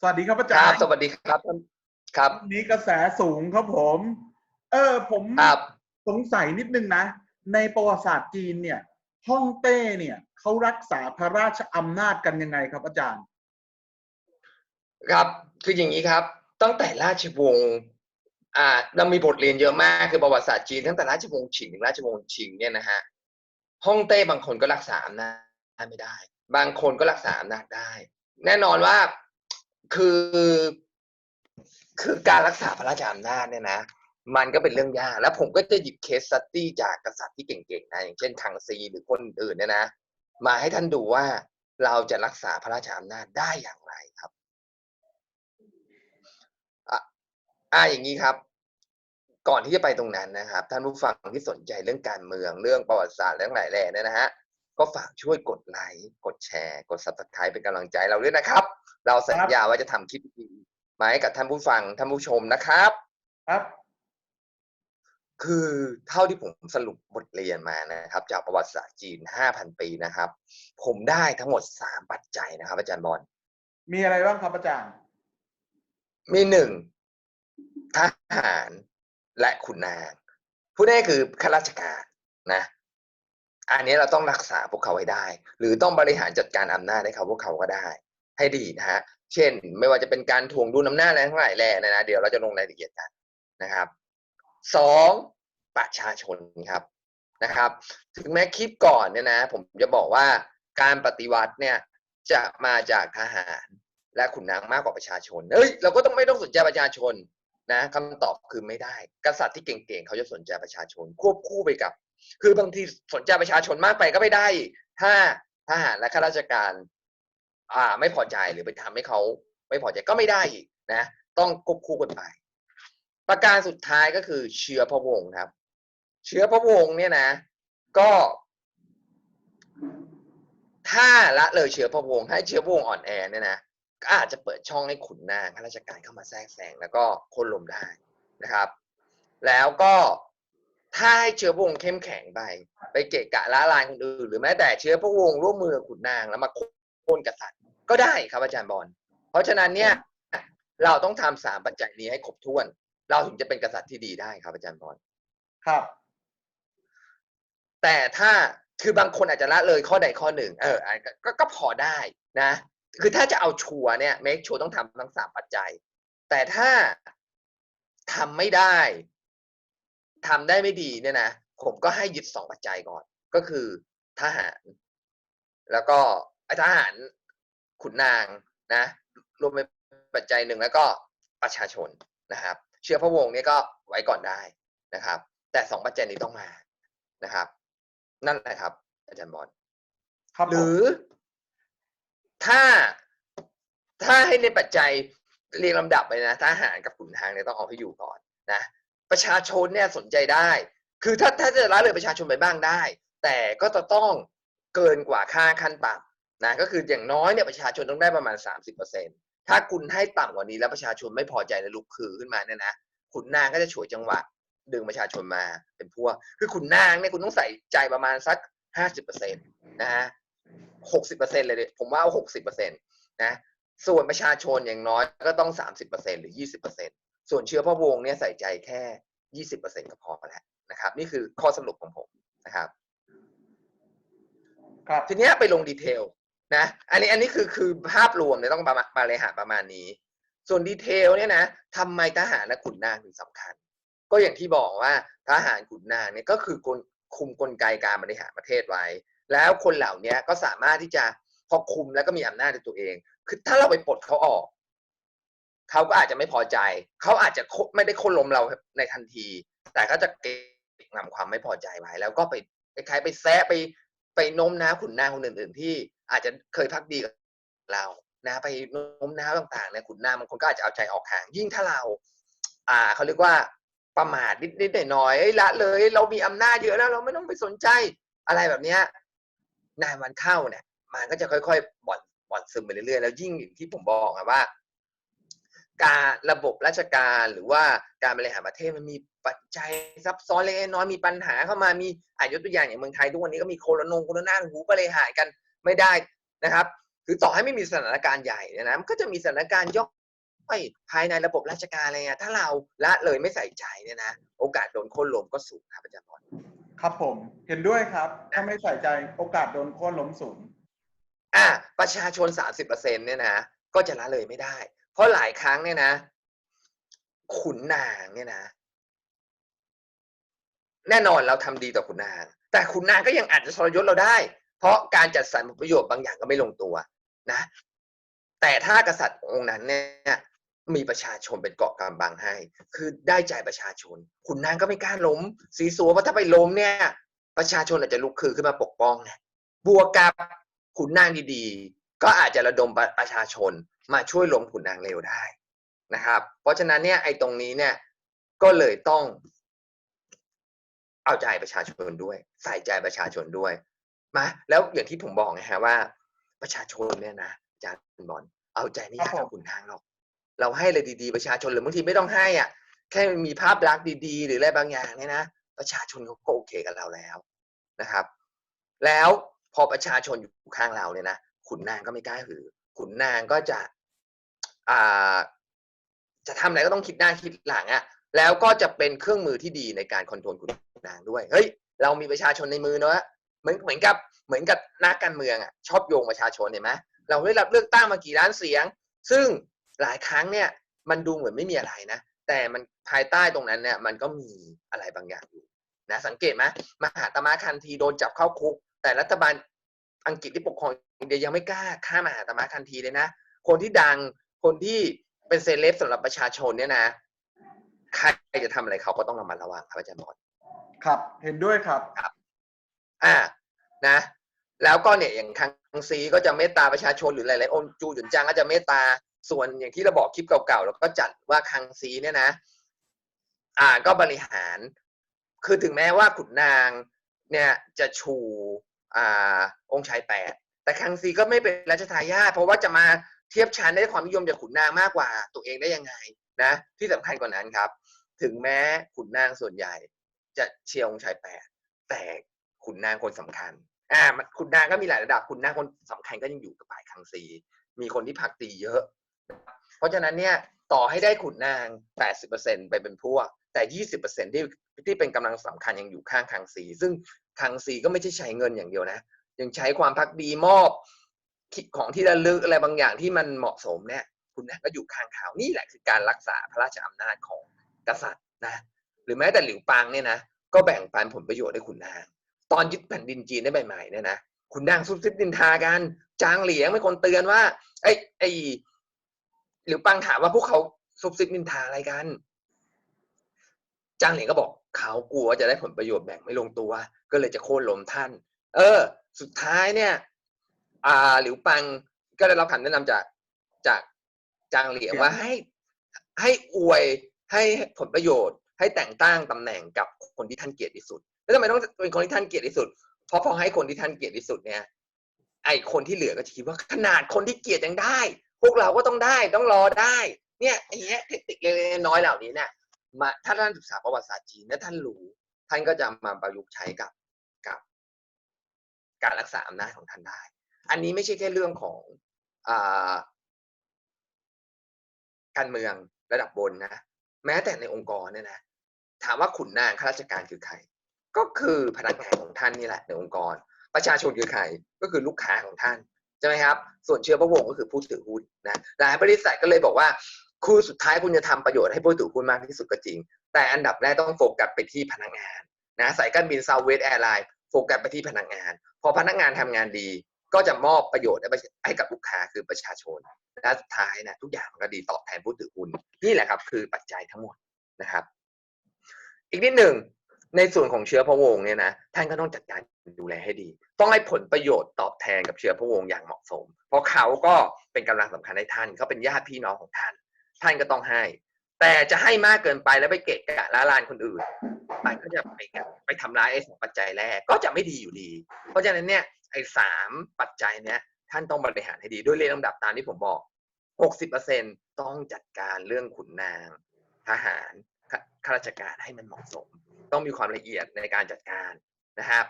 สวัสดีครับอาคจารรับย์สวัสดีครับท่านครับวันนี้กระแสสูงครับผม เออผมครับสงสัยนิดนึงนะ ในประวัติศาสตร์จีนเนี่ยฮ่องเต้เนี่ยเขารักษาพระราชอำนาจกันยังไงครับอาจารย์ ครับคืออย่างนี้ครับ ตั้งแต่ราชวงศ์อ่าเรามีบทเรียนเยอะมากคือประวัติศาสตร์จีนตั้งแต่ราชวงศ์ฉิงถึงราชวงศ์ชิงเนี่ยนะฮะฮ่องเต้บางคนก็รักษาอำนาจไม่ได้ บางคนก็รักษาอำนาจได้ แน่นอนว่า คือคือการรักษาพระราชอำนาจเนี่ยนะ มันก็เป็นเรื่องยากแล้วผมก็จะหยิบเคสสตี้จากกษัตริย์ที่เก่งๆนะอย่างเช่นคังซีหรือคนอื่นเนี่ยนะ มาให้ท่านดูว่าเราจะรักษาพระราชอำนาจได้อย่างไรครับอะอ่าอย่างนี้ครับ ก่อนที่จะไปตรงนั้นนะครับ ท่านผู้ฟังที่สนใจเรื่องการเมืองเรื่องประวัติศาสตร์เรื่องหลายแหล่เนี่ยนะฮะ ก็ฝากช่วยกดไลค์กดแชร์ กด subscribe เป็นกำลังใจเราด้วยนะครับ เราสัญญาว่าจะทำคลิปดีๆมาให้กับท่านผู้ฟังท่านผู้ชมนะครับ ครับ คือเท่าที่ผมสรุปบทเรียนมานะครับ จากประวัติศาสตร์จีน 5,000 ปีนะครับ ผมได้ทั้งหมด 3 ปัจจัยนะครับ อาจารย์บอลมีอะไรบ้างครับอาจารย์ มีหนึ่งทหารและขุนนาง ผู้นี้คือข้าราชการนะ อันนี้เราต้องรักษาพวกเขาไว้ได้ หรือต้องบริหารจัดการอำนาจให้เขาพวกเขาก็ได้ ให้ดีนะฮะเช่น ไม่ว่าจะเป็นการถ่วงดุลอำนาจอะไรทั้งหลายแหล่นยนะเดี๋ยวเราจะลงรายละเอียดกันนะครับสองประชาชนครับนะครับ ถึงแม้คลิปก่อนเนี่ยนะ ผมจะบอกว่าการปฏิวัติเนี่ยจะมาจากทหารและขุนนางมากกว่าประชาชนเฮ้ยเราก็ต้องไม่ต้องสนใจประชาชนนะคำตอบคือไม่ได้ กษัตริย์ที่เก่งๆเขาจะสนใจประชาชน ควบคู่ไปกับ คือบางทีสนใจประชาชนมากไปก็ไม่ได้ถ้าทหารและข้าราชการ อ่า ไม่พอใจหรือไปทำให้เขาไม่พอใจก็ไม่ได้อีกนะ ต้องควบคู่กันไป ประการสุดท้ายก็คือเชื้อพระวงศ์ครับ เชื้อพระวงศ์เนี่ยนะ ก็ ถ้าละเลยเชื้อพระวงศ์ให้เชื้อพระวงศ์อ่อนแอเนี่ยนะก็อาจจะเปิดช่องให้ขุนนางข้าราชการเข้ามาแทรกแซงแล้วก็คนลมได้นะครับ แล้วก็ ถ้าให้เชื้อพระวงศ์เข้มแข็งไป ไปเกะกะละลายคนอื่นหรือแม้แต่เชื้อพระวงศ์ร่วมมือกับขุนนางแล้วมาโค่นกษัตริย์ก็ได้ครับอาจารย์บอลเพราะฉะนั้นเนี่ยเราต้องทำสามปัจจัยนี้ให้ครบถ้วน เราถึงจะเป็นกษัตริย์ที่ดีได้ครับอาจารย์บอลครับ แต่ถ้าคือบางคนอาจจะละเลยข้อใดข้อหนึ่ง เอออะก็ก็ก็พอได้นะ คือถ้าจะเอาชัวร์เนี่ย make ชัวร์ต้องทำทั้งสามปัจจัย แต่ถ้าทำไม่ได้ ทำได้ไม่ดีเนี่ยนะผมก็ให้ยึดสองปัจจัยก่อน ก็คือทหาร แล้วก็ไอ้ทหารขุนนางนะ รวมเป็นปัจจัยหนึ่งแล้วก็ประชาชนนะครับ เชื้อพระวงศ์เนี่ยก็ไว้ก่อนได้นะครับ แต่สองปัจจัยนี้ต้องมานะครับ นั่นแหละครับ อาจารย์บอลครับหผรืมอถ้าถ้าให้ในปัจจัยเรียงลำดับไปนะทหารกับขุนนางเนี่ยต้องเอาให้อยู่ก่อนนะ ประชาชนเนี่ยสนใจได้ คือถ้าถ้าจะละเลยประชาชนไปบ้างได้ แต่ก็จะต้องเกินกว่าค่าขั้นต่ำนะก็คืออย่างน้อยเนี่ยประชาชนต้องได้ประมาณสามสิบเปอร์เซ็นถ้าคุณให้ต่ำกว่านี้แล้วประชาชนไม่พอใจและลุกคือขึ้นมาเนี่ยนะขุนนางก็จะฉวยจังหวะดึงประชาชนมาเป็นพวก คือขุนนางเนี่ยคุณต้องใส่ใจประมาณสักห้าสิบเปอร์เซ็นตนะฮะหกสิบเปอร์เซ็นเลยดิผมว่าหกสิบเปอร์เซ็นตนะส่วนประชาชนอย่างน้อยก็ต้องสามสิบเปอร์เซ็นหรือยี่สิบเปอร์เซ็น ส่วนเชื้อพระวงศ์เนี่ยใส่ใจแค่ยี่สิบเปอร์เซ็นก็พอแล้วนะครับ นี่คือข้อสรุปของผมนะครับครับทีเนี้ยไปลงดีเทลนะ อันนี้อันนี้คือคือภาพรวมเนี่ยต้องประมาณบริหารประมาณนี้ ส่วนดีเทลเนี่ยนะทำไมทหารและขุนนางถึงสำคัญ ก็อย่างที่บอกว่าทหารขุนนางเนี่ยก็คือกลคุมกลไกการบริหารประเทศไว้ แล้วคนเหล่านี้ก็สามารถที่จะพอคุมแล้วก็มีอำนาจในตัวเอง คือถ้าเราไปปลดเขาออก เขาก็อาจจะไม่พอใจ เขาอาจจะไม่ได้คนล้มเราในทันที แต่ก็จะเก็บงำความไม่พอใจไว้ แล้วก็ไปคล้ายไปแซะไปไปโน้มน้าวขุนนางคนอื่นๆที่อาจจะเคยพักดีกับเรานะไปโน้มน้าวต่างๆเนี่ยขุนนางบางคนก็อาจจะเอาใจออกห่าง ยิ่งถ้าเรา อ่าเขาเรียกว่าประมาทนิดๆหน่อยๆละเลย เรามีอำนาจเยอะแล้วเราไม่ต้องไปสนใจอะไรแบบเนี้ยนานวันเข้าเนี่ย มันก็จะค่อยๆบ่อนบ่อนซึมไปเรื่อยๆแล้วยิ่งอย่างที่ผมบอกอะว่า การระบบราชการหรือว่าการบริหารประเทศมันมีปัจจัยซับซ้อนเล็กๆน้อยๆมีปัญหาเข้ามามีอายกตัวอย่างอย่างเมืองไทยทุกวันนี้ก็มีโคโรนงโคโรนาหูบริหารกันไม่ได้นะครับคือต่อให้ไม่มีสถานการณ์ใหญ่เนี่ยนะมันก็จะมีสถานการณ์ย่อยภายในระบบราชการอะไรเงี้ยถ้าเราละเลยไม่ใส่ใจเนี่ยนะโอกาสโดนโค่นล้มก็สูงครับอาจารย์บอลครับผมเห็นด้วยครับ ถ้าไม่ใส่ใจโอกาสโดนโค่นล้มสูง อะประชาชนสามสิบเปอร์เซ็นเนี่ยนะก็จะละเลยไม่ได้ เพราะหลายครั้งเนี่ยนะ ขุนนางเนี่ยนะ แน่นอนเราทำดีต่อขุนนาง แต่ขุนนางก็ยังอาจจะทรยศเราได้ เพราะการจัดสรรผลประโยชน์บางอย่างก็ไม่ลงตัวนะ แต่ถ้ากษัตริย์องค์นั้นเนี่ยมีประชาชนเป็นเกาะกำบังให้ คือได้ใจประชาชน ขุนนางก็ไม่กล้าล้ม สีสัวเพราะถ้าไปล้มเนี่ย ประชาชนอาจจะลุกคือขึ้นมาปกป้องไงบวกกับขุนนางดี ก็อาจจะระดมประชาชนมาช่วยล้มขุนนางเร็วได้นะครับ เพราะฉะนั้นเนี่ยไอ้ตรงนี้เนี่ยก็เลยต้องเอาใจประชาชนด้วย ใส่ใจประชาชนด้วยมาแล้วอย่างที่ผมบอกไงฮะว่า ประชาชนเนี่ยนะอาจารย์บอลเอาใจไม่ยากกับขุนนางหรอก เราให้เลยดีๆประชาชนหรือบางทีไม่ต้องให้อะแค่มีภาพลักษณ์ดีๆ หรืออะไรบางอย่างเนี่ยนะประชาชนเขาก็โอเคกับเราแล้วนะครับ แล้วพอประชาชนอยู่ข้างเราเนี่ยนะ ขุนนางก็ไม่กล้าหือ ขุนนางก็จะอ่าจะทำอะไรก็ต้องคิดหน้าคิดหลังอะ่ะ แล้วก็จะเป็นเครื่องมือที่ดีในการคอนโทรลขุนนางด้วย เฮ้ย เรามีประชาชนในมือเนอะเหมือนเหมือนกับเหมือนกับนักการเมืองอะ่ะ ชอบโยงประชาชนเห็นไหมเราได้รับเลือกตั้งมากี่ล้านเสียง ซึ่งหลายครั้งเนี่ยมันดูเหมือนไม่มีอะไรนะ แต่มันภายใต้ตรงนั้นเนี่ยมันก็มีอะไรบางอย่างอยู่นะสังเกตไหมมหาตมะคันทีโดนจับเข้าคุก แต่รัฐบาลอังกฤษที่ปกครอง เดียยังไม่กล้าฆ่ามหาตมะคันทีเลยนะ คนที่ดังคนที่เป็นเซเลบสำหรับประชาชนเนี่ยนะใครจะทำอะไรเขาก็ต้องระมัดระวังครับอาจารย์บอลครับ เห็นด้วยครับ อ่านะ แล้วก็เนี่ยอย่างคังซีก็จะเมตตาประชาชนหรือหลายๆองค์จูหยุนจางก็จะเมตตาส่วนอย่างที่เราบอกคลิปเก่าๆเราก็จัดว่าคังซีเนี่ยนะ อ่าก็บริหาร คือถึงแม้ว่าขุนนางเนี่ยจะชูอ่าองค์ชายแปด แต่คังซีก็ไม่เป็นราชทายาทเพราะว่าจะมาเทียบชั้นได้ความนิยมจากขุนนางมากกว่า ตัวเองได้ยังไงนะ ที่สำคัญกว่านั้นครับ ถึงแม้ขุนนางส่วนใหญ่ จะเชียร์องค์ชายแปดแต่ขุนนางคนสำคัญอ่าขุนนางก็มีหลายระดับขุนนางคนสำคัญก็ยังอยู่กับฝ่ายคังซี มีคนที่พักตีเยอะ เพราะฉะนั้นเนี่ยต่อให้ได้ขุนนาง 80%ไปเป็นพวก แต่ 20%ที่ที่เป็นกำลังสำคัญยังอยู่ข้างคังซี ซึ่งคังซีก็ไม่ใช่ใช้เงินอย่างเดียวนะ ยังใช้ความพักดีมอบของที่ระลึกอะไรบางอย่างที่มันเหมาะสมเนี่ย คุณนางก็อยู่ข้างเขานี่แหละคือการรักษาพระราชอำนาจของกษัตริย์นะ หรือแม้แต่หลิวปางเนี่ยนะก็แบ่งปันผลประโยชน์ให้ขุนนาง ตอนยึดแผ่นดินจีนได้ใหม่ๆเนี่ยนะขุนนางซุบซิบดินทากันจางเหลียงเป็นคนเตือนว่า ไอ้ไอ้หลิวปังถามว่าพวกเขาซุบซิบดินทาอะไรกันจางเหลียงก็บอกเขากลัวจะได้ผลประโยชน์แบ่งไม่ลงตัว ก็เลยจะโค่นล้มท่าน เออ สุดท้ายเนี่ย อ่า หลิวปังก็ได้รับคำแนะนำจากจากจางเหลียงว่าให้ให้อวยให้ผลประโยชน์ ให้แต่งตั้งตำแหน่งกับคนที่ท่านเกลียดที่สุด แล้วทำไมต้องเป็นคนที่ท่านเกลียดที่สุด เพราะพอให้คนที่ท่านเกลียดที่สุดเนี่ย ไอคนที่เหลือก็จะคิดว่าขนาดคนที่เกลียดยังได้ พวกเราก็ต้องได้ต้องรอได้ เนี่ยไอ้เนี้ยเทคนิคเล็กๆน้อยๆเหล่านี้เนี่ยมาถ้าท่านศึกษาประวัติศาสตร์จีนเนี่ยท่านรู้ ท่านก็จะมาประยุกต์ใช้กับ การรักษาอำนาจของท่านได้ อันนี้ไม่ใช่แค่เรื่องของอการเมืองระดับบนนะ แม้แต่ในองค์กรเนี่ยนะ ถามว่าขุนนางข้าราชการคือใคร ก็คือพนักงานของท่านนี่แหละในองค์กร ประชาชนคือใคร ก็คือลูกค้าของท่านใช่ไหมครับ ส่วนเชื้อพระวงศ์ก็คือผู้ถือหุ้นนะหลายบริษัทก็เลยบอกว่าคือสุดท้ายคุณจะทำประโยชน์ให้ผู้ถือหุ้นมากที่สุดก็จริง แต่อันดับแรกต้องโฟกัสไปที่พนักงานนะสายการบินซาวเวสแอร์ไลน์ กัสไปที่พนักงาน พอพนักงานทำงานดี ก็จะมอบประโยชน์ให้กับลูกค้าคือประชาชน และสุดท้ายนะทุกอย่างมันก็ดีตอบแทนผู้ถือหุ้นนี่แหละครับ คือปัจจัยทั้งหมดนะครับ อีกนิดหนึ่งในส่วนของเชื้อพระวงศ์เนี่ยนะท่านก็ต้องจัดการดูแลให้ดี ต้องให้ผลประโยชน์ตอบแทนกับเชื้อพระวงศ์อย่างเหมาะสม เพราะเขาก็เป็นกำลังสำคัญให้ท่านเขาเป็นญาติพี่น้องของท่าน ท่านก็ต้องให้ แต่จะให้มากเกินไปแล้วไปเกะกะละลานคนอื่น มันก็จะไปไปทำร้ายไอ้สองปัจจัยแรกก็จะไม่ดีอยู่ดี เพราะฉะนั้นเนี่ยไอ้สามปัจจัยเนี้ยท่านต้องบริหารให้ดีด้วยเรียงลำดับตามที่ผมบอก 60%ต้องจัดการเรื่องขุนนาง ทหารข้าราชการให้มันเหมาะสม ต้องมีความละเอียดในการจัดการนะครับ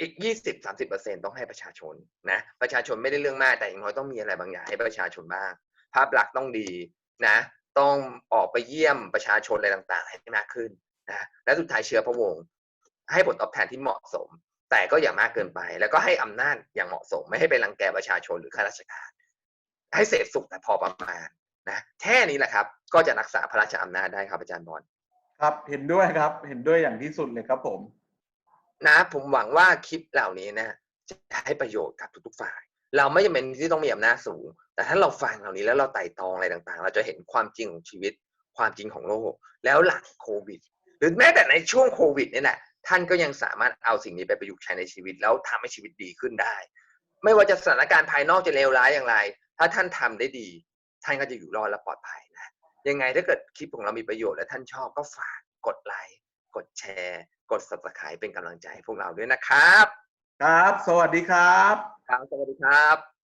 อีกยี่สิบสามสิบเปอร์เซ็นต้องให้ประชาชนนะประชาชนไม่ได้เรื่องมากแต่อย่างน้อยต้องมีอะไรบางอย่างให้ประชาชนบ้าง ภาพลักษณ์ต้องดีนะ ต้องออกไปเยี่ยมประชาชนอะไรต่างๆ ให้มากขึ้นนะและสุดท้ายเชื้อพระวงศ์ให้ผลตอบแทนที่เหมาะสม แต่ก็อย่ามากเกินไป แล้วก็ให้อำนาจอย่างเหมาะสม ไม่ให้ไปรังแกประชาชนหรือข้าราชการ ให้เสพสุขแต่พอประมาณนะแค่นี้แหละครับ ก็จะรักษาพระราชอำนาจได้ครับอาจารย์บอลครับเห็นด้วยครับ เห็นด้วยอย่างที่สุดเลยครับผม นะผมหวังว่าคลิปเหล่านี้นะจะให้ประโยชน์กับทุกๆฝ่าย เราไม่จำเป็นที่ต้องมีอำนาจสูง แต่ถ้าเราฟังเหล่านี้แล้วเราไต่ตองอะไรต่างๆ เราจะเห็นความจริงของชีวิต ความจริงของโลก แล้วหลังโควิด หรือแม้แต่ในช่วงโควิดเนี่ยแหละท่านก็ยังสามารถเอาสิ่งนี้ไปประยุกต์ใช้ในชีวิต แล้วทำให้ชีวิตดีขึ้นได้ ไม่ว่าจะสถานการณ์ภายนอกจะเลวร้ายอย่างไร ถ้าท่านทำได้ดี ท่านก็จะอยู่รอดและปลอดภัยนะ ยังไงถ้าเกิดคลิปของเรามีประโยชน์และท่านชอบก็ฝากกดไลค์กดแชร์ กด subscribe เป็นกำลังใจให้พวกเราด้วยนะครับ ครับ สวัสดีครับ ครับ สวัสดีครับ